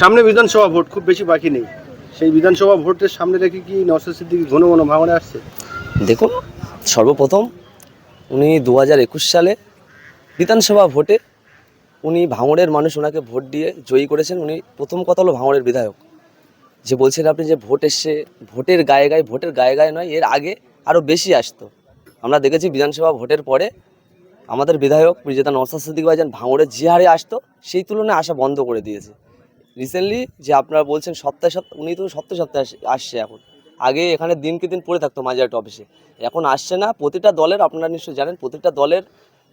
সামনে বিধানসভা ভোট খুব বেশি বাকি নেই। সেই বিধানসভা ভোটের সামনে রেখে কি নওসাদ সিদ্দিকি ঘন ঘন ভাঙনে আসছে? দেখুন, সর্বপ্রথম উনি দু একুশ সালে বিধানসভা ভোটে উনি ভাঙড়ের মানুষ ওনাকে ভোট দিয়ে জয়ী করেছেন। উনি প্রথম কথা হলো ভাঙড়ের বিধায়ক। যে বলছেন আপনি যে ভোট এসছে, ভোটের গায়ে গায়ে, ভোটের গায়ে গায়ে নয়, এর আগে আরও বেশি আসতো। আমরা দেখেছি বিধানসভা ভোটের পরে আমাদের বিধায়ক বিজেতা নওসাদ সিদ্দিক ভাইজান ভাঙড়ের যে হারে আসতো, সেই তুলনায় আসা বন্ধ করে দিয়েছে। রিসেন্টলি যে আপনারা বলছেন সপ্তাহে সপ্তাহে, উনি তো সপ্তাহে সপ্তাহে আস- আসছে এখন। আগে এখানে দিনকে দিন পড়ে থাকতো মাঝারট অফিসে এখন আসছে না, প্রতিটা দলের, আপনারা নিশ্চয়ই জানেন, প্রতিটা দলের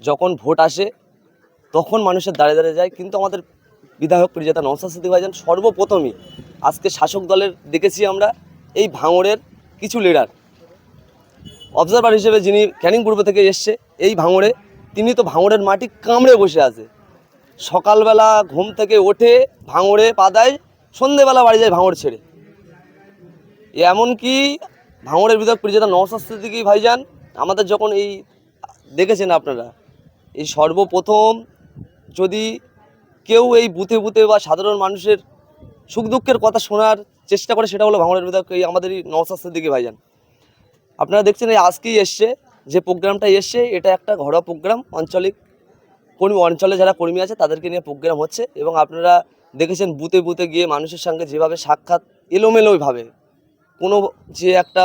যখন ভোট আসে, তখন মানুষের দাঁড়িয়ে দাঁড়িয়ে যায়। কিন্তু আমাদের বিধায়ক প্রিয়তা নওসাদ সিদ্দিক ভাইজান সর্বপ্রথমই আজকে শাসক দলের দেখেছি আমরা, এই ভাঙড়ের কিছু লিডার অবজারভার হিসেবে যিনি ক্যানিং পূর্ব থেকে এসছে, এই ভাঙড়ে, তিনি তো ভাঙড়ের মাটি কামড়ে বসে আছে। সকালবেলা ঘুম থেকে ওঠে ভাঙড়ে পাদায়, সন্ধেবেলা বাড়ি যায় ভাঙড় ছেড়ে। এমনকি ভাঙড়ের বিধায়ক প্রিয়তা নওসাদ সিদ্দিকি ভাইজান, আমাদের যখন এই দেখেছেন আপনারা, এই সর্বপ্রথম যদি কেউ এই বুথে বুথে বা সাধারণ মানুষের সুখ দুঃখের কথা শোনার চেষ্টা করে, সেটা হলো ভাঙড়ের বিধায়ক এই আমাদের এই নওসাদ সিদ্দিকি ভাইজান। আপনারা দেখছেন এই আজকেই এসছে, যে প্রোগ্রামটা এসছে, এটা একটা ঘরোয়া প্রোগ্রাম, আঞ্চলিক কর্মী, অঞ্চলে যারা কর্মী আছে, তাদেরকে নিয়ে প্রোগ্রাম হচ্ছে এবং আপনারা দেখেছেন বুথে বুথে গিয়ে মানুষের সঙ্গে যেভাবে সাক্ষাৎ এলোমেলোইভাবে, কোনো যে একটা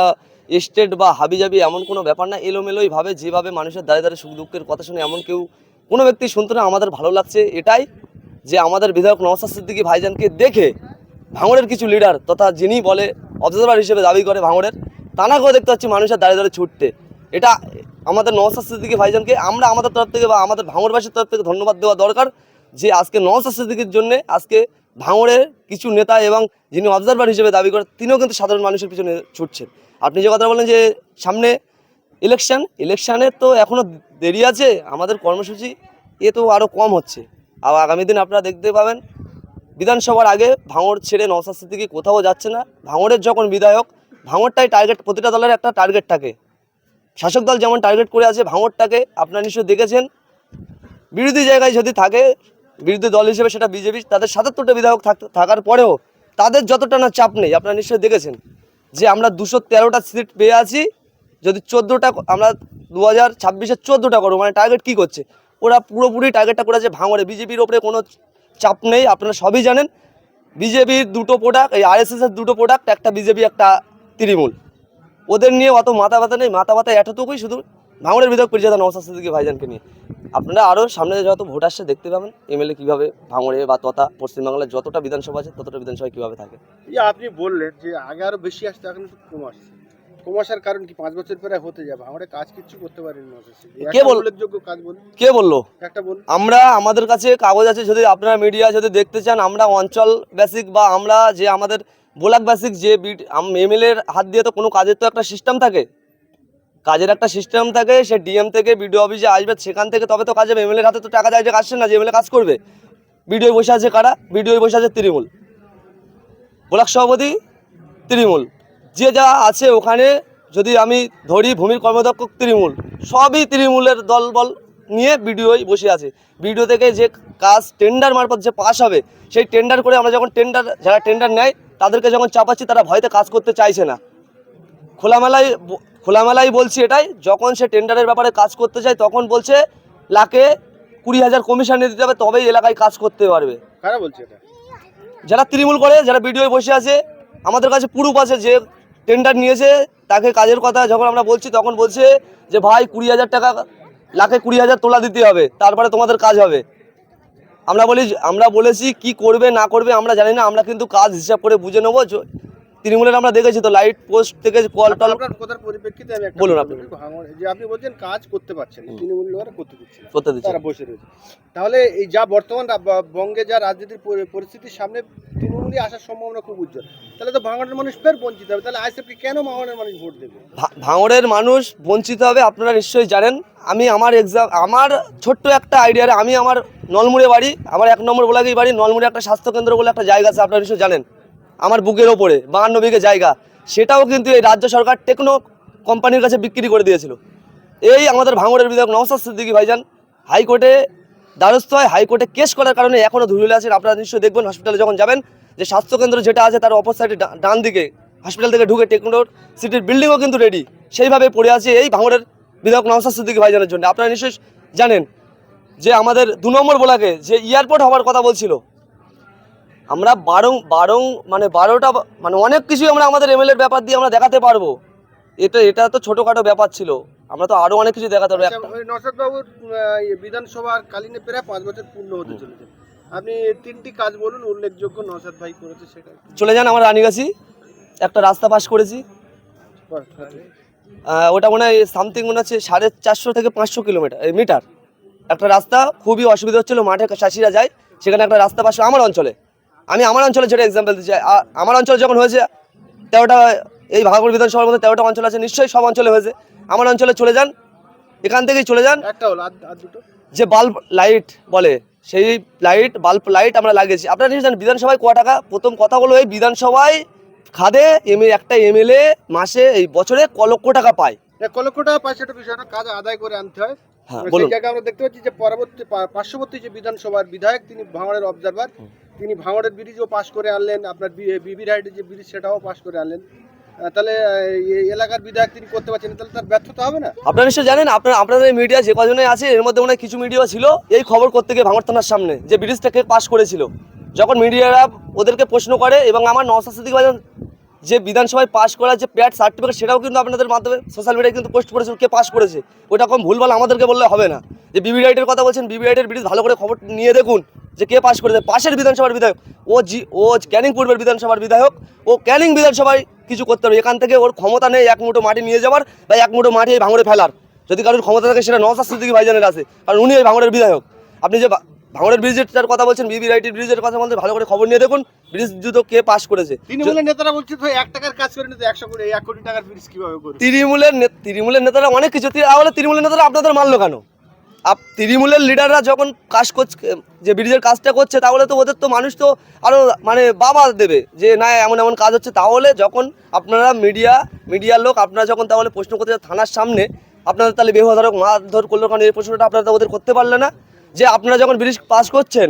স্টেট বা হাবিজাবি এমন কোনো ব্যাপার না, এলোমেলোইভাবে যেভাবে মানুষের দাঁড়িয়ে দাঁড়িয়ে সুখ দুঃখের কথা শুনে এমন কেউ, কোনো ব্যক্তি শুনতো না, আমাদের ভালো লাগছে এটাই যে আমাদের বিধায়ক নওসাদ সিদ্দিকী ভাইজানকে দেখে ভাঙড়ের কিছু লিডার তথা যিনি বলে অবজারভার হিসেবে দাবি করে ভাঙড়ের, তানাকেও দেখতে পাচ্ছি মানুষের দাঁড়িয়ে দাঁড়িয়ে ছুটতে। এটা আমাদের নওসাদ সিদ্দিকী ভাইজানকে আমরা আমাদের তরফ থেকে বা আমাদের ভাঙড়বাসীর তরফ থেকে ধন্যবাদ দেওয়া দরকার যে আজকে নওসাদ সিদ্দিকীর জন্য আজকে ভাঙড়ের কিছু নেতা এবং যিনি অবজারভার হিসেবে দাবি করেন, তিনিও কিন্তু সাধারণ মানুষের পিছনে ছুটছেন। আপনি যে কথা বলেন যে সামনে ইলেকশান ইলেকশানে তো এখনও দেরি আছে, আমাদের কর্মসূচি এ তো আরও কম হচ্ছে। আর আগামী দিন আপনারা দেখতে পাবেন, বিধানসভার আগে ভাঙড় ছেড়ে নওসাদ সিদ্দিকি কোথাও যাচ্ছে না। ভাঙড়ের যখন বিধায়ক, ভাঙড়টাই টার্গেট প্রতিটা দলের একটা টার্গেট থাকে। শাসক দল যেমন টার্গেট করে আছে, ভাঙড়টাকে আপনারা নিশ্চয়ই দেখেছেন। বিরোধী জায়গায় যদি থাকে, বিরোধী দল হিসেবে সেটা বিজেপি, তাদের সাতাত্তরটা বিধায়ক থাক- থাকার পরেও তাদের যতটা না চাপ নেই, আপনারা নিশ্চয়ই দেখেছেন যে আমরা দুশো তেরোটা সিট পেয়ে আছি। যদি চোদ্দোটা আমরা দু হাজার ছাব্বিশে চোদ্দোটা করব মানে টার্গেট কী করছে? ওরা পুরোপুরি টার্গেটটা করেছে ভাঙড়ে। বিজেপির ওপরে কোনো চাপ নেই, আপনারা সবই জানেন। বিজেপির দুটো প্রোডাক্ট এই আরএসএসের দুটো প্রোডাক্ট একটা বিজেপি, একটা তৃণমূল। ওদের নিয়ে অত মাথা ব্যথা নেই, মাথা ব্যথা এতটুকুই শুধু ভাঙড়ের বিধায়ক পরিচালনা নওসাদ সিদ্দিকি ভাইজানকে নিয়ে। আপনারা আরও সামনে যত ভোট আসছে দেখতে পাবেন, এমএলএ কীভাবে ভাঙড়ে বা তথা পশ্চিমবাংলার যতটা বিধানসভা আছে, ততটা বিধানসভা কীভাবে থাকে। আপনি বললেন যে আগে আরও বেশি আসছে, এখন কম আসছে। কম কারণ কি? পাঁচ বছর পরে হতে যাবে। আমরা কাজ কিচ্ছু করতে পারিনি কে বল- উল্লেখযোগ্য কাজ বলুন কে বলল? একটা বলুন আমরা আমাদের কাছে কাগজ আছে যদি আপনারা মিডিয়া যদি দেখতে চান আমরা অঞ্চল বেসিক বা আমরা যে আমাদের ব্লক বেসিক যে এমএলএর হাত দিয়ে তো কোনো কাজের তো একটা সিস্টেম থাকে। কাজের একটা সিস্টেম থাকে সে ডিএম থেকে বিডিও অফিসে আসবে সেখান থেকে তবে তো কাজে এমএলএর হাতে তো টাকা যায় যে আসছে না যে এমএলএ কাজ করবে। বিডিও বসে আছে কারা? বিডিও বসে আছে তৃণমূল। ব্লক সভাপতি তৃণমূল। যে যা আছে ওখানে যদি আমি ধরি ভূমির কর্মদক্ষ তৃণমূল সবই তৃণমূলের দল বল নিয়ে বিডিওই বসে আছে। বিডিও থেকে যে কাজ টেন্ডার মারফত যে পাস হবে সেই টেন্ডার করে আমরা যখন টেন্ডার যারা টেন্ডার নেয় তাদেরকে যখন চাপাচ্ছি তারা ভয়তে কাজ করতে চাইছে না। খোলামেলায় খোলামেলায় বলছি এটাই যখন সে টেন্ডারের ব্যাপারে কাজ করতে চায় তখন বলছে লাখে কুড়ি হাজার কমিশন নিয়ে দিতে হবে তবেই এলাকায় কাজ করতে পারবে। কারা বলছে এটা? যারা তৃণমূল করে যারা ভিডিও বসে আছে আমাদের কাছে পুরুপ আছে যে টেন্ডার নিয়েছে, তাকে কাজের কথা যখন আমরা বলছি, তখন বলছে যে, ভাই, কুড়ি হাজার টাকা, লাখে কুড়ি হাজার তোলা দিতে হবে, তারপরে তোমাদের কাজ হবে। আমরা বলি, আমরা বলেছি, কি করবে, না করবে, আমরা জানি না, আমরা কিন্তু কাজ হিসাব করে বুঝে নেব তৃণমূলের আমরা দেখেছি তো লাইট পোস্ট থেকে কল টল কথার পরিপ্রেক্ষিতে আমি একটা বলুন আপনি। যে আপনি বলছেন কাজ করতে পারছেন তৃণমূল লোকেরা করতে দিচ্ছে করতে দিচ্ছে তারা বসে রয়েছে। তাহলে এই যা বর্তমান বঙ্গে যা রাজনীতির পরিস্থিতির সামনে তৃণমূলই আসার সম্ভাবনা খুব উজ্জ্বল। তাহলে তো ভাঙড়ের মানুষ ফের বঞ্চিত হবে। তাহলে আইসিএফকে কেন ভাঙড়ের মানুষ ভোট দেবে? ভাঙড়ের মানুষ বঞ্চিত হবে আপনারা নিশ্চয়ই জানেন। আমি আমার এক্সাম আমার ছোট্ট একটা আইডিয়ারে আমি আমার নলমুড়ে বাড়ি আমার এক নম্বর বলাগেই বাড়ি নলমুড়ে একটা স্বাস্থ্যকেন্দ্র বলে একটা জায়গা আছে আপনারা নিশ্চয়ই জানেন। আমার বুকের ওপরে, বাহান্ন বিঘে জায়গা, সেটাও কিন্তু এই রাজ্য সরকার টেকনো কোম্পানির কাছে বিক্রি করে দিয়েছিল। এই আমাদের ভাঙড়ের বিধায়ক নওসাদ সিদ্দিকী ভাইজান হাইকোর্টে দ্বারস্থ হয়, হাইকোর্টে কেস করার কারণে এখনও ধুলে আছেন। আপনারা নিশ্চয়ই দেখবেন হসপিটালে যখন যাবেন, যে স্বাস্থ্যকেন্দ্র যেটা আছে, তার অপর সাইডে ডান দিকে হসপিটাল থেকে ঢুকে টেকনোর সিটির বিল্ডিংও কিন্তু রেডি সেইভাবে পড়ে আছে এই ভাঙড়ের বিধায়ক নওসাদ সিদ্দিকী ভাইজানের জন্য। আপনারা নিশ্চয়ই জানেন যে আমাদের দু নম্বর বলাকে যে এয়ারপোর্ট হওয়ার কথা বলছিল আমরা বারং বারং মানে বারোটা মানে অনেক কিছুই আমরা আমাদের এমএলএর ব্যাপার দিয়ে আমরা দেখাতে পারব। এটা এটা তো ছোটোখাটো ব্যাপার ছিল। আমরা তো আরও অনেক কিছু দেখাতে পারব। একটা- নরসাদবাবুর বিধানসভার কালীনে প্রায় পাঁচ বছর পূর্ণ হতে চলেছে। আপনি তিনটি কাজ বলুন উল্লেখযোগ্য নসাদ ভাই করেছে সেটা চলে যান আমার রানীগাছি। একটা রাস্তা পাস করেছি। ওটা মনে হয় সামথিং মনে হচ্ছে সাড়ে চারশো থেকে পাঁচশো কিলোমিটার মিটার একটা রাস্তা খুবই অসুবিধা হচ্ছিল মাঠে চাষিরা যায় সেখানে একটা রাস্তা পাশ আমার অঞ্চলে। আমি আমার অঞ্চলে যেটা এক্সাম্পল দিচ্ছি আমার অঞ্চলে যখন হয়েছে তেরোটা এই ভাগল বিধানসভার মধ্যে তেরোটা অঞ্চল আছে নিশ্চয়ই সব অঞ্চলে হয়েছে। আমার অঞ্চলে চলে যান এখান থেকেই চলে যান। একটা হলো আর আর দুটো? যে বাল্ব লাইট বলে সেই লাইট বাল্ব লাইট আমরা লাগিয়েছি। আপনারা নিশ্চয় জানেন বিধানসভায় ক টাকা? প্রথম কথা হলো এই বিধানসভায় খাদে এম একটা এমএলএ মাসে এই বছরে ক লক্ষ টাকা পায়। এক লক্ষ টাকা পায় সেটা বিষয় না কাজ আদায় করে আনতে হয়। হ্যাঁ সেই জায়গায় আমরা দেখতে পাচ্ছি যে পরবর্তী পার্শ্ববর্তী যে বিধানসভার বিধায়ক তিনি ভাঙড়ের অবজারভার তিনি ভাঙড়ের ব্রিজও পাশ করে আনলেন, আপনার বিবি রাইডের যে ব্রিজ সেটাও পাশ করে আনলেন। তাহলে এলাকার বিধায়ক তিনি করতে পারছেন তাহলে তার ব্যর্থতা হবে না? আপনারা নিশ্চয় জানেন, আপনার আপনাদের মিডিয়া যে কজনে আছে, এর মধ্যে মনে কিছু মিডিয়া ছিল, এই খবর করতে গিয়ে ভাঙর থানার সামনে যে ব্রিজটাকে পাস করেছিল। যখন মিডিয়ারা ওদেরকে প্রশ্ন করে, এবং আমার নওসাদ সিদ্দিক ভাইজান যে বিধানসভায় পাস করার যে প্যাড সার্টিফিকেট সেটাও কিন্তু আপনাদের মাধ্যমে সোশ্যাল মিডিয়ায় কিন্তু পোস্ট করেছিল, কে পাস করেছে। ওটা কম ভুলভাল আমাদেরকে বললে হবে না। যে বিবি রাইটের কথা বলছেন বিবি রাইটের ব্রিজ ভালো করে খবর নিয়ে দেখুন। যে কে পাস করেছে? পাশের বিধানসভার বিধায়ক। ও জি ও ক্যানিং পূর্বের বিধানসভার বিধায়ক। ও ক্যানিং বিধানসভায় কিছু করতে পারবে। এখান থেকে ওর ক্ষমতা নেই এক মুঠো মাটি নিয়ে যাওয়ার বা এক মুঠো মাটি এই ভাঙড়ে ফেলার। যদি কারোর ক্ষমতা থাকে সেটা নওসাদ সিদ্দিকী ভাইজানের আছে কারণ উনি এই ভাঙড়ের বিধায়ক। আপনি যে ভাঙড়ের ব্রিজের কথা বলছেন বিবি রাইটের ব্রিজের কথা বলতে ভালো করে খবর নিয়ে দেখুন ব্রিজ দুটো কে পাস করেছে? তৃণমূলের নেতারা বলছে তো এক টাকার কাজ করে নিতে একশো কোটি এক কোটি টাকার ব্রিজ কীভাবে তৃণমূলের তৃণমূলের নেতারা অনেক কিছু তাহলে তৃণমূলের নেতারা আপনাদের মানলো কেন? আপ তৃণমূলের লিডাররা যখন কাজ করছে, যে ব্রিজের কাজটা করছে, তাহলে তো ওদের তো মানুষ তো আরও মানে বাবা দেবে যে, না, এমন এমন কাজ হচ্ছে। তাহলে যখন আপনারা মিডিয়া মিডিয়ার লোক, আপনারা যখন তাহলে প্রশ্ন করতে থানার সামনে আপনাদের তাহলে বেহধারক মারধর করল কারণ এই প্রশ্নটা আপনারা তো ওদের করতে পারলে না। যে আপনারা যখন ব্রিজ পাস করছেন,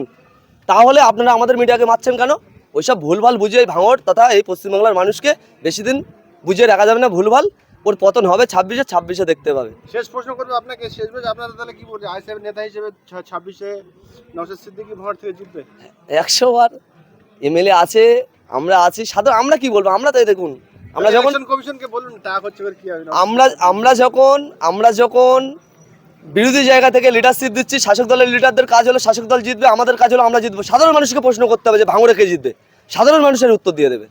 তাহলে আপনারা আমাদের মিডিয়াকে মারছেন কেন? ওইসব ভুলভাল বুঝিয়ে ভাঙড় তথা এই পশ্চিমবাংলার মানুষকে বেশি দিন বুঝিয়ে রাখা যাবে না ভুলভাল। ওর পতন হবে ছাব্বিশে ছাব্বিশে দেখতে পাবে। শেষ প্রশ্ন করব আপনাকে শেষ বেশ আপনারা তাহলে কি বলছেন আই সাহেব নেতা হিসেবে ছাব্বিশে নওশাদ সিদ্দিকি ভাঙড় থেকে জিতবে? একশো বার এমএলএ আছে আমরা আছি সাধারণ আমরা কি বলব? আমরা তাই দেখুন আমরা যখন কমিশনকে বলুন টাকা হচ্ছে কি আমরা আমরা যখন আমরা যখন বিরোধী জায়গা থেকে লিডারশিপ দিচ্ছি শাসক দলের লিডারদের কাজ হলো শাসক দল জিতবে আমাদের কাজ হলো আমরা জিতবো। সাধারণ মানুষকে প্রশ্ন করতে হবে যে ভাঙড়ে কে জিতবে? সাধারণ মানুষের উত্তর দিয়ে দেবে।